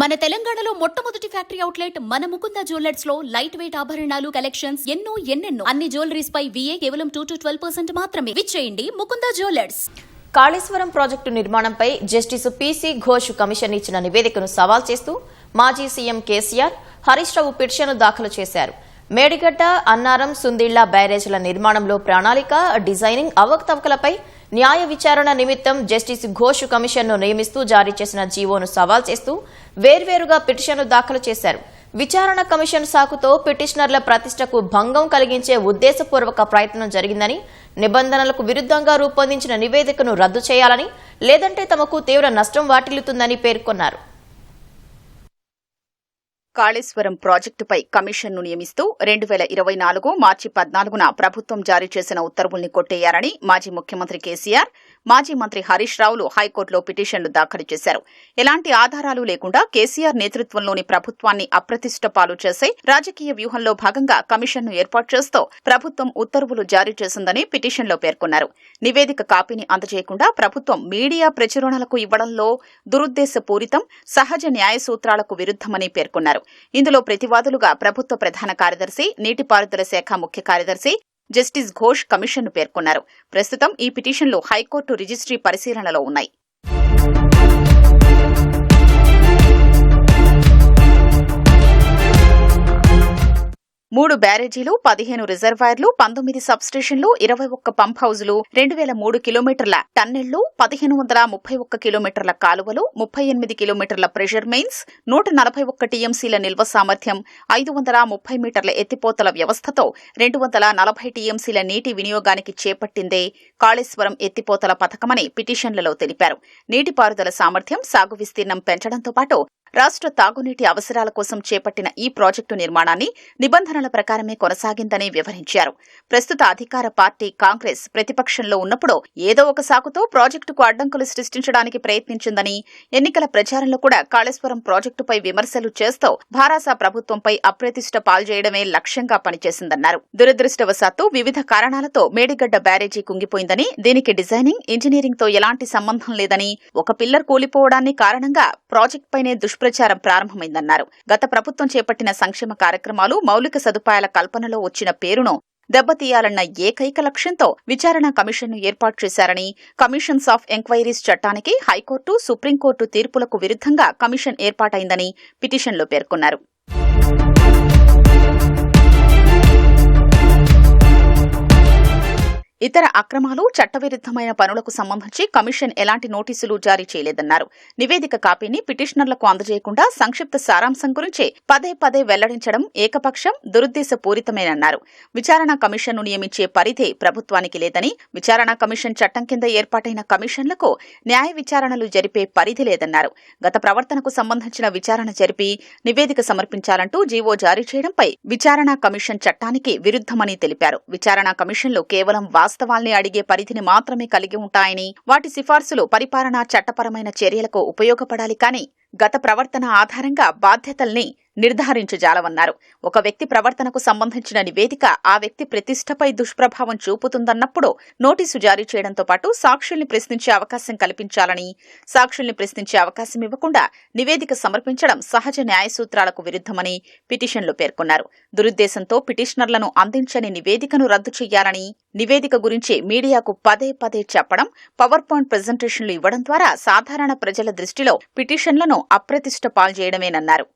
మన తెలంగాణలో మొట్టమొదటి ఫ్యాక్టరీ అవుట్లెట్ మన ముకుంద జ్యువెలర్స్లో లైట్ వెయిట్ ఆభరణాలు కలెక్షన్స్ ఎన్నో ఎన్నెన్నో. అన్ని జ్యువెలరీస్ పై విఏ కేవలం టూ టు ట్వెల్వ్ పర్సెంట్ మాత్రమే. విచ్చేయండి ముకుంద జ్యువెలర్స్. కాళేశ్వరం ప్రాజెక్టు నిర్మాణంపై జస్టిస్ పీసీ ఘోష్ కమిషన్ ఇచ్చిన నివేదికను సవాల్ చేస్తూ మాజీ CM KCR Harish Rao petition దాఖలు చేశారు. మేడిగడ్డ అన్నారం సుందిళ్ళ బ్యారేజ్ల నిర్మాణంలో ప్రణాళిక డిజైనింగ్ అవకతవకలపై న్యాయ విచారణ నిమిత్తం జస్టిస్ ఘోష్ కమిషన్ను నియమిస్తూ జారీ చేసిన జీవోను సవాల్ చేస్తూ వేర్వేరుగా పిటిషన్లు దాఖలు చేశారు. విచారణ కమిషన్ సాకుతో పిటిషనర్ల ప్రతిష్టకు భంగం కలిగించే ఉద్దేశపూర్వక ప్రయత్నం జరిగిందని నిబంధనలకు విరుద్ధంగా రూపొందించిన నివేదికను రద్దు చేయాలని లేదంటే తమకు తీవ్ర నష్టం వాటిల్లుతుందని పేర్కొన్నారు. కాళేశ్వరం ప్రాజెక్టుపై కమిషన్ను నియమిస్తూ రెండు వేల ఇరవై నాలుగు మార్చి పద్నాలుగున ప్రభుత్వం జారీ చేసిన ఉత్తర్వుల్ని కొట్టేయారని మాజీ ముఖ్యమంత్రి కేసీఆర్ మాజీ మంత్రి హరీష్ రావులు హైకోర్టులో పిటిషన్లు దాఖలు చేశారు. ఎలాంటి ఆధారాలు లేకుండా కేసీఆర్ నేతృత్వంలోని ప్రభుత్వాన్ని అప్రతిష్ట పాలు చేసే రాజకీయ వ్యూహంలో భాగంగా కమిషన్ను ఏర్పాటు చేస్తూ ప్రభుత్వం ఉత్తర్వులు జారీ చేసిందని పిటిషన్లో పేర్కొన్నారు. నివేదిక కాపీని అందజేయకుండా ప్రభుత్వం మీడియా ప్రచురణలకు ఇవ్వడంలో దురుద్దేశపూరితం సహజ న్యాయ సూత్రాలకు విరుద్దమని పేర్కొన్నారు. ఇందులో ప్రతివాదులుగా ప్రభుత్వ ప్రధాన కార్యదర్శి నీటిపారుదల శాఖ ముఖ్య కార్యదర్శి జస్టిస్ ఘోష్ కమిషన్ను పేర్కొన్నారు. ప్రస్తుతం ఈ పిటిషన్లు హైకోర్టు రిజిస్ట్రీ పరిశీలనలో ఉన్నాయి. మూడు బ్యారేజీలు పదిహేను రిజర్వాయర్లు పంతొమ్మిది సబ్స్టేషన్లు ఇరవై ఒక్క పంప్ హౌజులు రెండు వేల మూడు కిలోమీటర్ల టన్నెళ్ళు పదిహేను వందల ముప్పై ఒక్క కిలోమీటర్ల కాలువలు ముప్పై ఎనిమిది కిలోమీటర్ల ప్రెషర్ మెయిన్స్ నూట నలభై ఒక్క టీఎంసీల నిల్వ సామర్థ్యం ఐదు వందల ముప్పై మీటర్ల ఎత్తిపోతల వ్యవస్థతో రెండు వందల నలభై టీఎంసీల నీటి వినియోగానికి చేపట్టిందే కాళేశ్వరం ఎత్తిపోతల పథకమని పిటిషన్లలో తెలిపారు. నీటిపారుదల సామర్థ్యం సాగు విస్తీర్ణం పెంచడంతో పాటు రాష్ట్ర తాగునీటి అవసరాల కోసం చేపట్టిన ఈ ప్రాజెక్టు నిర్మాణాన్ని నిబంధనల ప్రకారమే కొనసాగిందని వివరించారు. ప్రస్తుత అధికార పార్టీ కాంగ్రెస్ ప్రతిపక్షంలో ఉన్నప్పుడు ఏదో ఒక సాకుతో ప్రాజెక్టుకు అడ్డంకులు సృష్టించడానికి ప్రయత్నించిందని ఎన్నికల ప్రచారంలో కూడా కాళేశ్వరం ప్రాజెక్టుపై విమర్శలు చేస్తూ భారాస ప్రభుత్వంపై అప్రతిష్ట పాల్చేయడమే లక్ష్యంగా పనిచేసిందన్నారు. దురదృష్టవశాత్తు వివిధ కారణాలతో మేడిగడ్డ బ్యారేజీ కుంగిపోయిందని దీనికి డిజైనింగ్ ఇంజనీరింగ్తో ఎలాంటి సంబంధం లేదని ఒక పిల్లర్ కూలిపోవడాన్ని కారణంగా ప్రాజెక్ట్ పైనే దుష్ప్రచారం ప్రారంభమైందన్నారు. గత ప్రభుత్వం చేపట్టిన సంక్షేమ కార్యక్రమాలు మౌలిక సదుపాయాల కల్పనలో వచ్చిన పేరును దెబ్బతీయాలన్న ఏకైక లక్ష్యంతో విచారణ కమిషన్ను ఏర్పాటు చేశారని కమిషన్స్ ఆఫ్ ఎంక్వైరీస్ చట్టానికి హైకోర్టు సుప్రీంకోర్టు తీర్పులకు విరుద్ధంగా కమిషన్ ఏర్పాటైందని పిటిషన్లో పేర్కొన్నారు. ఇతర అక్రమాలు చట్టవిరుద్ధమైన పనులకు సంబంధించి కమిషన్ ఎలాంటి నోటీసులు జారీ చేయలేదన్నారు. నివేదిక కాపీని పిటిషనర్లకు అందజేయకుండా సంక్షిప్త సారాంశం గురించి పదే పదే వెల్లడించడం ఏకపక్షం దురుద్దేశపూరితమేనన్నారు. విచారణ కమిషన్ను నియమించే పరిధి ప్రభుత్వానికి లేదని విచారణ కమిషన్ చట్టం కింద ఏర్పాటైన కమిషన్లకు న్యాయ విచారణలు జరిపే పరిధి లేదన్నారు. గత ప్రవర్తనకు సంబంధించిన విచారణ జరిపి నివేదిక సమర్పించాలంటూ జీవో జారీ చేయడంపై విచారణ కమిషన్ చట్టానికి విరుద్ధమని తెలిపారు. విచారణ కమిషన్లు కేవలం వాస్తవాల్ని అడిగే పరిధిని మాత్రమే కలిగి ఉంటాయని వాటి సిఫార్సులు పరిపాలనా చట్టపరమైన చర్యలకు ఉపయోగపడాలి కానీ గత ప్రవర్తన ఆధారంగా బాధ్యతల్ని నిర్ధారించజాలవన్నారు ఒక వ్యక్తి ప్రవర్తనకు సంబంధించిన నివేదిక ఆ వ్యక్తి ప్రతిష్టపై దుష్ప్రభావం చూపుతుందన్నప్పుడు నోటీసు జారీ చేయడంతో పాటు సాక్షుల్ని ప్రశ్నించే అవకాశం కల్పించాలని సాక్షుల్ని ప్రశ్నించే అవకాశం ఇవ్వకుండా నివేదిక సమర్పించడం సహజ న్యాయ సూత్రాలకు విరుద్దమని పిటిషన్లో పేర్కొన్నారు. దురుద్దేశంతో పిటిషనర్లను అందించని నివేదికను రద్దు చేయాలని నివేదిక గురించి మీడియాకు పదే పదే చెప్పడం పవర్ పాయింట్ ప్రజెంటేషన్లు ఇవ్వడం ద్వారా సాధారణ ప్రజల దృష్టిలో పిటిషన్లను అప్రతిష్ట పాల్చేయడమేనన్నారు